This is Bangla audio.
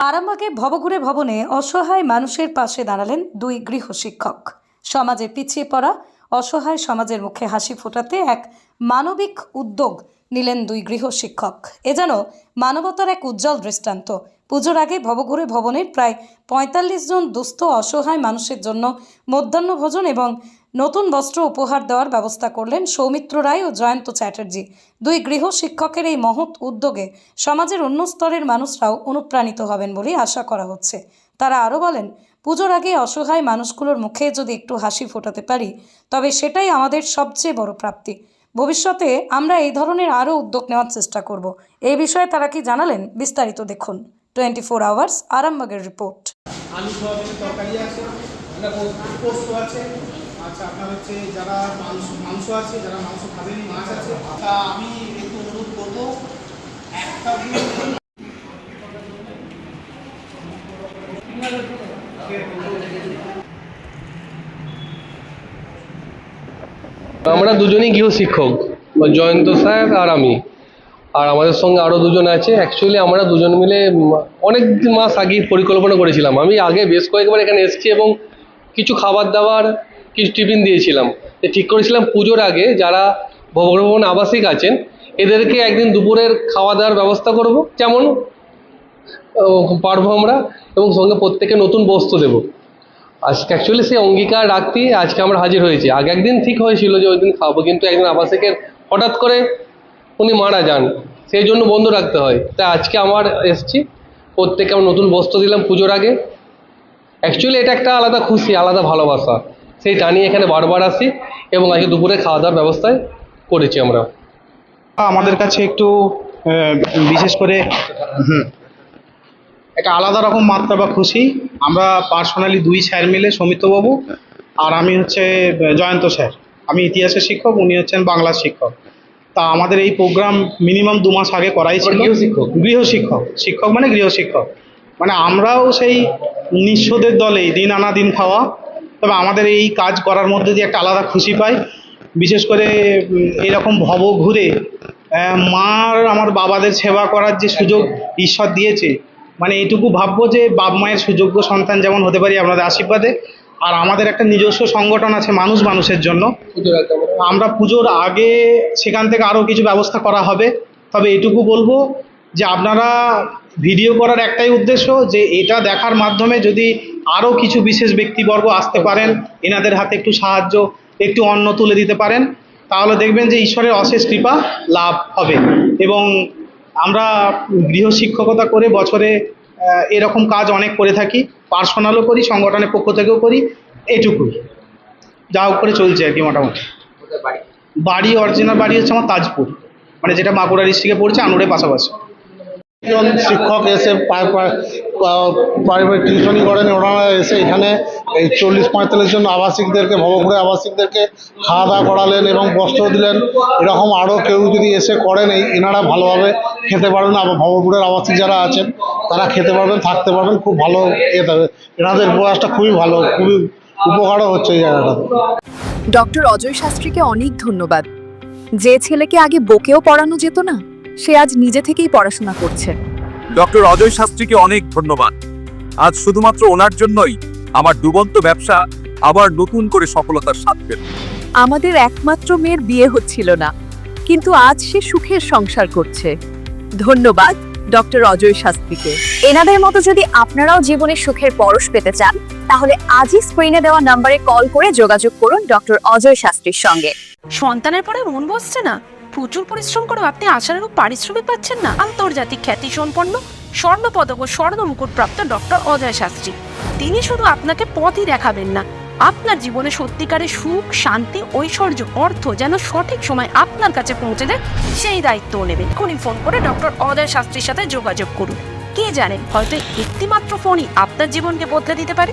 আরামবাগে ভবঘুরে ভবনে অসহায় মানুষের পাশে দাঁড়ালেন দুই গৃহশিক্ষক সমাজের পিছিয়ে পড়া অসহায় সমাজের মুখে হাসি ফোটাতে এক মানবিক উদ্যোগ নিলেন দুই গৃহ শিক্ষক। এ যেন মানবতার এক উজ্জ্বল দৃষ্টান্ত। পুজোর আগে ভবঘুরে ভবনের প্রায় পঁয়তাল্লিশ জন দুস্থ অসহায় মানুষের জন্য মধ্যাহ্নভোজন এবং নতুন বস্ত্র উপহার দেওয়ার ব্যবস্থা করলেন সৌমিত্র রায় ও জয়ন্ত চ্যাটার্জি। দুই গৃহ শিক্ষকের এই মহৎ উদ্যোগে সমাজের অন্য স্তরের মানুষরাও অনুপ্রাণিত হবেন বলেই আশা করা হচ্ছে। তারা আরও বলেন পুজোর আগে অসহায় মানুষগুলোর মুখে যদি একটু হাসি ফোটাতে পারি, তবে সেটাই আমাদের সবচেয়ে বড় প্রাপ্তি। ভবিষ্যতে আমরা এই ধরনের আরও উদ্যোগ নেওয়ার চেষ্টা করব। এই বিষয়ে তারা কি জানালেন, বিস্তারিত দেখুন। টোয়েন্টি ফোর আওয়ার্স, আরামবাগের রিপোর্ট। একটা আমরা দুজনেই গৃহ শিক্ষক জয়ন্ত স্যার আর আমি। আর আমাদের সঙ্গে আরও দুজন আছে। অ্যাকচুয়ালি আমরা দুজন মিলে অনেক মাস আগে পরিকল্পনা করেছিলাম। আমি আগে বেশ কয়েকবার এখানে এসেছি এবং কিছু খাবার দাবার, কিছু টিফিন দিয়েছিলাম। ঠিক করেছিলাম পুজোর আগে যারা ভবন আবাসিক আছেন, এদেরকে একদিন দুপুরের খাওয়া দাওয়ার ব্যবস্থা করব। যেমন পারব আমরা এবং সঙ্গে প্রত্যেকে নতুন বস্ত্র দেবো। আজকে অ্যাকচুয়ালি সেই অঙ্গীকার রাখতেই আজকে আমরা হাজির হয়েছি। আগে একদিন ঠিক হয়েছিল যে ওই দিন খাব কিন্তু একদিন আবাসিকের হঠাৎ করে উনি মারা যান। সেই জন্য বন্ধ রাখতে হয়। তাই আজকে আমার এসছি প্রত্যেকে আমরা নতুন বস্ত্র দিলাম পুজোর আগে। অ্যাকচুয়ালি এটা একটা আলাদা খুশি আলাদা ভালোবাসা। সেই টানিয়ে এখানে বারবার আসি এবং আজকে দুপুরে খাওয়া দাওয়ার ব্যবস্থায় করেছি আমরা। আমাদের কাছে একটু বিশেষ করে হুম, একটা আলাদা রকম মাত্রা বা খুশি। আমরা পার্সোনালি দুই স্যার মিলে সৌমিত্রবাবু আর আমি হচ্ছে জয়ন্ত স্যার। আমি ইতিহাসের শিক্ষক উনি হচ্ছেন বাংলার শিক্ষক। তা আমাদের এই প্রোগ্রাম মিনিমাম দু মাস আগে করাই ছিল। গৃহশিক্ষক? গৃহশিক্ষক। শিক্ষক মানে গৃহশিক্ষক। মানে আমরাও সেই নিঃস্বদের দলেই দিন আনা দিন খাওয়া। তবে আমাদের এই কাজ করার মধ্যে দিয়ে একটা আলাদা খুশি পাই। বিশেষ করে এরকম ভব ঘুরে মার আমার বাবাদের সেবা করার যে সুযোগ ঈশ্বর দিয়েছে মানে এইটুকু ভাববো যে বাপ মায়ের সুযোগ্য সন্তান যেমন হতে পারি আপনাদের আশীর্বাদে। আর আমাদের একটা নিজস্ব সংগঠন আছে মানুষ মানুষের জন্য। আমরা আমরা পুজোর আগে সেখান থেকে আরও কিছু ব্যবস্থা করা হবে। তবে এটুকু বলব যে আপনারা ভিডিও করার একটাই উদ্দেশ্য যে এটা দেখার মাধ্যমে যদি আরও কিছু বিশেষ ব্যক্তিবর্গ আসতে পারেন এনাদের হাতে একটু সাহায্য একটু অন্ন তুলে দিতে পারেন তাহলে দেখবেন যে ঈশ্বরের অশেষ কৃপা লাভ হবে। এবং আমরা গৃহশিক্ষকতা করে বছরে এরকম কাজ অনেক করে থাকি। পার্সোনালও করি, সংগঠনের পক্ষ থেকেও করি, এটুকুই। যা হোক করে চলছে আর কি মোটামুটি। বাড়ি অরিজিনাল বাড়ি হচ্ছে আমার তাজপুর। মানে যেটা বাঁকুড়া ডিস্ট্রিক্টে পড়ছে আনুরের পাশাপাশি। একজন শিক্ষক এসে প্রাইভেট টিউশনি করেন, ওনারা এসে এখানে এই চল্লিশ পঁয়তাল্লিশ জন আবাসিকদেরকে, ভবঘুরে আবাসিকদেরকে খাওয়া দাওয়া করালেন এবং বস্ত্র দিলেন। এরকম আরও কেউ যদি এসে করেন, এই এনারা ভালোভাবে খেতে পারবেন আবার ভবঘুরের আবাসিক যারা আছেন তারা খেতে পারবেন থাকতে পারবেন খুব ভালো ইয়ে থাকবে এনাদের প্রয়াসটা খুবই ভালো খুবই উপকারও হচ্ছে এই জায়গাটাতে ডক্টর অজয় শাস্ত্রীকে অনেক ধন্যবাদ। যে ছেলেকে আগে বকেও পড়ানো যেত না সে আজ নিজে থেকেই পড়াশোনা করছে। ডক্টর অজয় শাস্ত্রীকে অনেক ধন্যবাদ। আজ শুধুমাত্র ওনার জন্যই আমার ডুবন্ত ব্যবসা আবার নতুন করে সফলতার স্বাদ পেল। আমাদের একমাত্র মেয়ের বিয়ে হচ্ছিল না কিন্তু আজ সে সুখের সংসার করছে। ধন্যবাদ, ডক্টর অজয় শাস্ত্রীকে। এনাদের মতো যদি আপনারাও জীবনে সুখের পরশ পেতে চান, তাহলে আজই স্ক্রিনে দেওয়া নম্বরে কল করে যোগাযোগ করুন ডক্টর অজয় শাস্ত্রীর সঙ্গে। সন্তানের পরে মন বসছে না? প্রচুর পরিশ্রম করেও আপনি আশানুরূপ পারিশ্রমিক পাচ্ছেন না? আন্তর্জাতিক খ্যাতি সম্পন্ন স্বর্ণ পদক ও স্বর্ণ মুকুট প্রাপ্ত ডক্টর অজয় শাস্ত্রী। তিনি শুধু আপনাকে পথই দেখাবেন না আপনার জীবনে সত্যিকারে সুখ, শান্তি, ঐশ্বর্য, অর্থ যেন সঠিক সময় আপনার কাছে পৌঁছে দেয়, সেই দায়িত্ব নেবেন এখনই ফোন করে ডক্টর অদয় শাস্ত্রীর সাথে যোগাযোগ করুন। কে জানেন হয়তো একটিমাত্র ফোনই আপনার জীবনকে বদলে দিতে পারে।